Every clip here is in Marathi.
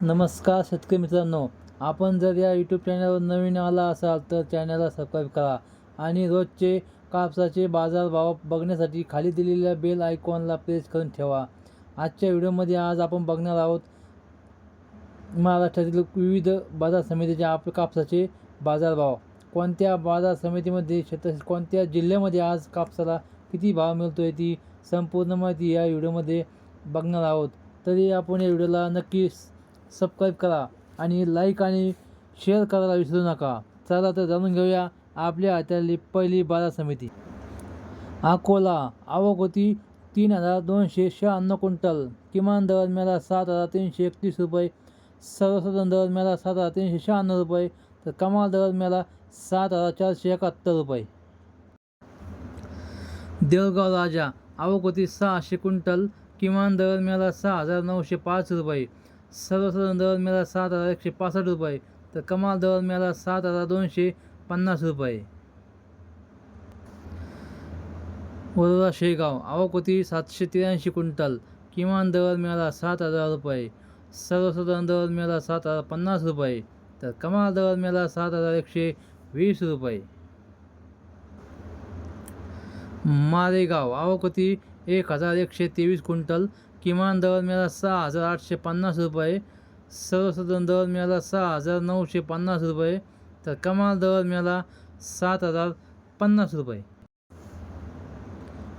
नमस्कार शेतकरी मित्रांनो आपण जर या यूट्यूब चॅनलवर नवीन आला असाल तर चॅनलला सबस्क्राईब करा आणि रोजचे कापसाचे बाजारभाव बघण्यासाठी खाली दिलेल्या बेल आयकॉनला प्रेस करून ठेवा. आजच्या व्हिडिओमध्ये आज आपण बघणार आहोत महाराष्ट्रातील विविध बाजार समितीचे आप कापसाचे बाजारभाव. कोणत्या बाजार समितीमध्ये शेत कोणत्या जिल्ह्यामध्ये आज कापसाला किती भाव मिळतो आहे ती संपूर्ण माहिती या व्हिडिओमध्ये बघणार आहोत. तरी आपण या व्हिडिओला नक्की सबस्क्राईब करा आणि लाईक आणि शेअर करायला विसरू नका. चला तर जाणून घेऊया आपल्या हातातली पहिली बाजार समिती. अकोला आवक होती तीन हजार दोनशे शहाण्णव क्विंटल. किमान दर मिळाला सात हजार तीनशे एकतीस रुपये. सर्वसाधारण दर मिळाला सात हजार तीनशे शहाण्णव रुपये. तर कमाल दर मिळाला सात हजार चारशे एकाहत्तर रुपये. देवगाव राजा आवक होती सहाशे क्विंटल. किमान दर मिळाला सहा हजार नऊशे पाच रुपये. सर्वसाधारण दर मिळाला सात हजार एकशे पासष्ट रुपये तर कमाल दर मिळाला सात हजार दोनशे पन्नास रुपये. वरोरा शेगाव आवक होती सातशे त्र्याऐंशी क्विंटल किमान दर मिळाला सात हजार रुपये. सर्वसाधारण दर मिळाला सात हजार पन्नास रुपये. तर कमाल दर मिळाला सात हजार एकशे वीस रुपये. मारेगाव आवक होती एक हजार एकशे तेवीस क्विंटल किमान दर मिळाला सहा हजार आठशे पन्नास रुपये. सर्वसाधारण दर मिळाला सहा हजार नऊशे पन्नास रुपये. तर कमाल दर मिळाला सात हजार पन्नास रुपये.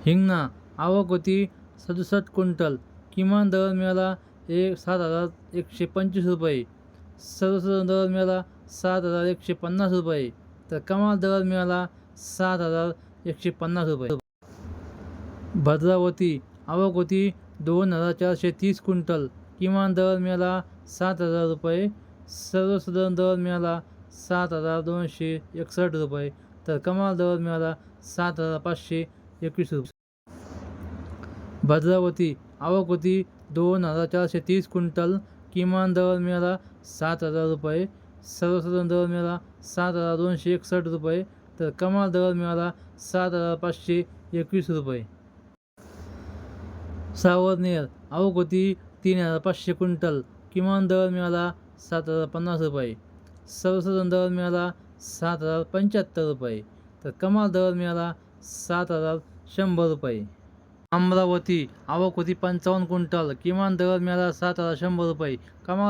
हिंगणा आवक होती सदुसष्ट क्विंटल. किमान दर मिळाला एक सात हजार एकशे पंचवीस रुपये. सर्वसाधारण दर मिळाला सात हजार एकशे पन्नास रुपये. तर कमाल दर मिळाला सात हजार एकशे पन्नास रुपये. भद्रावती आवक होती दोन हजार चारशे तीस क्विंटल. किमान दर मिळाला सात हजार रुपये. सर्वसाधारण दर मिळाला सात हजार दोनशे एकसष्ट रुपये. तर कमाल दर मिळाला सात हजार पाचशे एकवीस रुपये. भद्रावती आवक होती दोन हजार चारशे तीस क्विंटल. किमान दर मिळाला सात हजार रुपये. सर्वसाधारण दर मिळाला सात हजार दोनशे एकसष्ट रुपये. तर कमाल दर मिळाला सात हजार पाचशे एकवीस रुपये. सावरनेर आवक होती तीन हजार पाचशे क्विंटल. किमान दर मिळाला सात हजार पन्नास रुपये. सर्वसाधारण दर मिळाला सात हजार पंच्याहत्तर रुपये. तर कमाल दर मिळाला सात हजार शंभर रुपये. अमरावती आवक होती पंचावन्न क्विंटल. किमान दर मिळाला सात हजार शंभर रुपये. कमाल